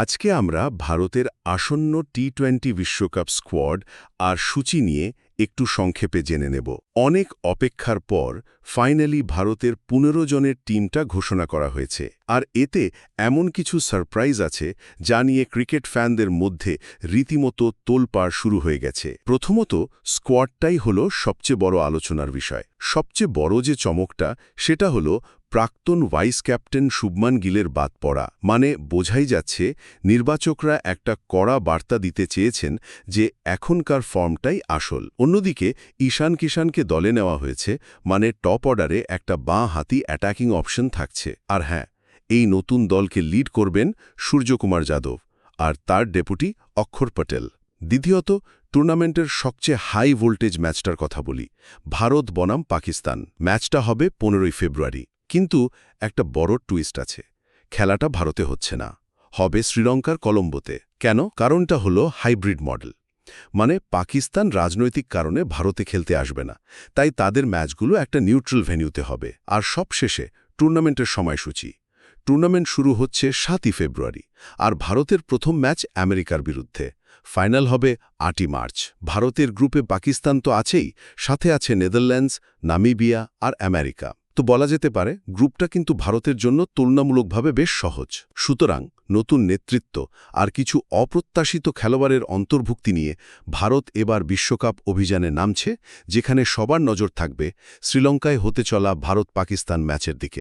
আজকে আমরা ভারতের আসন্ন টি টোয়েন্টি বিশ্বকাপ স্কোয়াড আর সূচি নিয়ে একটু সংক্ষেপে জেনে নেব। অনেক অপেক্ষার পর ফাইনালি ভারতের পনেরো জনের টিমটা ঘোষণা করা হয়েছে। আর এতে এমন কিছু সারপ্রাইজ আছে যা নিয়ে ক্রিকেট ফ্যানদের মধ্যে রীতিমতো তোলপাড় শুরু হয়ে গেছে। প্রথমত, স্কোয়াডটাই হলো সবচেয়ে বড় আলোচনার বিষয়। সবচেয়ে বড় যে চমকটা, সেটা হলো প্রাক্তন ভাইস ক্যাপ্টেন শুভমান গিলের বাদ পড়া মানে বোঝাই যাচ্ছে নির্বাচকরা একটা কড়া বার্তা দিতে চেয়েছেন যে এখনকার ফর্মটাই আসল। অন্যদিকে ঈশান কিষানকে দলে নেওয়া হয়েছে মানে টপ অর্ডারে একটা বাঁ হাতি অ্যাটাকিং অপশন থাকছে। আর হ্যাঁ এই নতুন দলকে লিড করবেন সূর্যকুমার যাদব আর তার ডেপুটি অক্ষর পটেল। দ্বিতীয়ত, টুর্নামেন্টের সবচেয়ে হাই ভোল্টেজ ম্যাচটার কথা বলি, ভারত বনাম পাকিস্তান। ম্যাচটা হবে পনেরোই ফেব্রুয়ারি। কিন্তু একটা বড় টুইস্ট আছে। খেলাটা ভারতে হচ্ছে না। হবে শ্রীলঙ্কার কলম্বোতে। কেন? কারণটা হলো হাইব্রিড মডেল। মানে পাকিস্তান রাজনৈতিক কারণে ভারতে খেলতে আসবে না। তাই তাদের ম্যাচগুলো একটা নিউট্রাল ভেন্যুতে হবে। আর সব শেষে টুর্নামেন্টের সময়সূচি। টুর্নামেন্ট শুরু হচ্ছে সাতই ফেব্রুয়ারি। আর ভারতের প্রথম ম্যাচ আমেরিকার বিরুদ্ধে। ফাইনাল হবে আটই মার্চ। ভারতের গ্রুপে পাকিস্তান তো আছেই। সাথে আছে নেদারল্যান্ডস, নামিবিয়া আর আমেরিকা। তো বলা যেতে পারে, গ্রুপটা কিন্তু ভারতের জন্য তুলনামূলকভাবে বেশ সহজ। সুতরাং নতুন নেতৃত্ব আর কিছু অপ্রত্যাশিত খেলোয়াড়ের অন্তর্ভুক্তি নিয়ে ভারত এবার বিশ্বকাপ অভিযানে নামছে, যেখানে সবার নজর থাকবে শ্রীলঙ্কায় হতে চলা ভারত পাকিস্তান ম্যাচের দিকে।